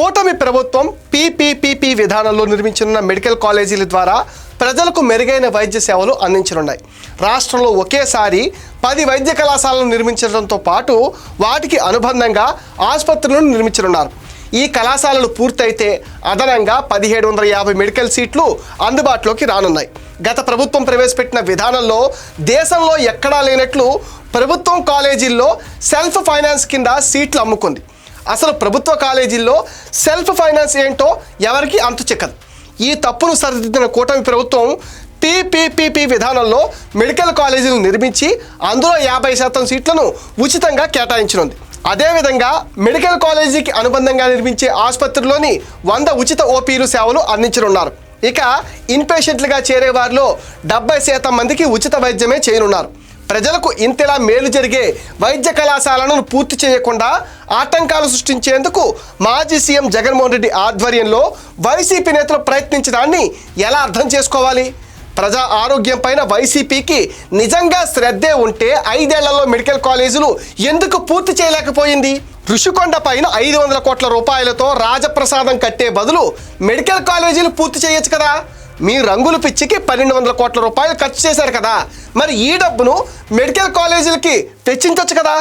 కూటమి ప్రభుత్వం పీపీపీపీ విధానంలో నిర్మించనున్న మెడికల్ కాలేజీల ద్వారా ప్రజలకు మెరుగైన వైద్య సేవలు అందించనున్నాయి. రాష్ట్రంలో ఒకేసారి పది వైద్య కళాశాలను నిర్మించడంతో పాటు వాటికి అనుబంధంగా ఆసుపత్రులను నిర్మించనున్నారు. ఈ కళాశాలలు పూర్తయితే అదనంగా పదిహేడు వందల యాభై మెడికల్ సీట్లు అందుబాటులోకి రానున్నాయి. గత ప్రభుత్వం ప్రవేశపెట్టిన విధానంలో దేశంలో ఎక్కడా లేనట్లు ప్రభుత్వం కాలేజీల్లో సెల్ఫ్ ఫైనాన్స్ కింద సీట్లు అమ్ముకుంది. అసలు ప్రభుత్వ కాలేజీల్లో సెల్ఫ్ ఫైనాన్స్ ఏంటో ఎవరికి అంతు చెక్కదు. ఈ తప్పును సరిదిద్దిన కూటమి ప్రభుత్వం పీపీపీపీ విధానంలో మెడికల్ కాలేజీలు నిర్మించి అందులో యాభై శాతం సీట్లను ఉచితంగా కేటాయించనుంది. అదేవిధంగా మెడికల్ కాలేజీకి అనుబంధంగా నిర్మించే ఆసుపత్రిలోని వంద ఉచిత ఓపీలు సేవలు అందించనున్నారు. ఇక ఇన్పేషెంట్లుగా చేరే వారిలో డెబ్బై శాతం మందికి ఉచిత వైద్యమే చేయనున్నారు. ప్రజలకు ఇంతలా మేలు జరిగే వైద్య కళాశాలను పూర్తి చేయకుండా ఆటంకాలు సృష్టించేందుకు మాజీ సీఎం జగన్మోహన్ రెడ్డి ఆధ్వర్యంలో వైసీపీ నేతలు ప్రయత్నించడాన్ని ఎలా అర్థం చేసుకోవాలి? ప్రజా ఆరోగ్యం పైన వైసీపీకి నిజంగా శ్రద్ధే ఉంటే ఐదేళ్ళలో మెడికల్ కాలేజీలు ఎందుకు పూర్తి చేయలేకపోయింది? ఋషికొండ పైన ఐదు వందల కోట్ల రూపాయలతో రాజప్రసాదం కట్టే బదులు మెడికల్ కాలేజీలు పూర్తి చేయొచ్చు కదా? మీ రంగుల పిచ్చికి పన్నెండు వందల కోట్ల రూపాయలు ఖర్చు చేశారు కదా. మరి ఈ డబ్బును మెడికల్ కాలేజీలకి తెచ్చించవచ్చు కదా?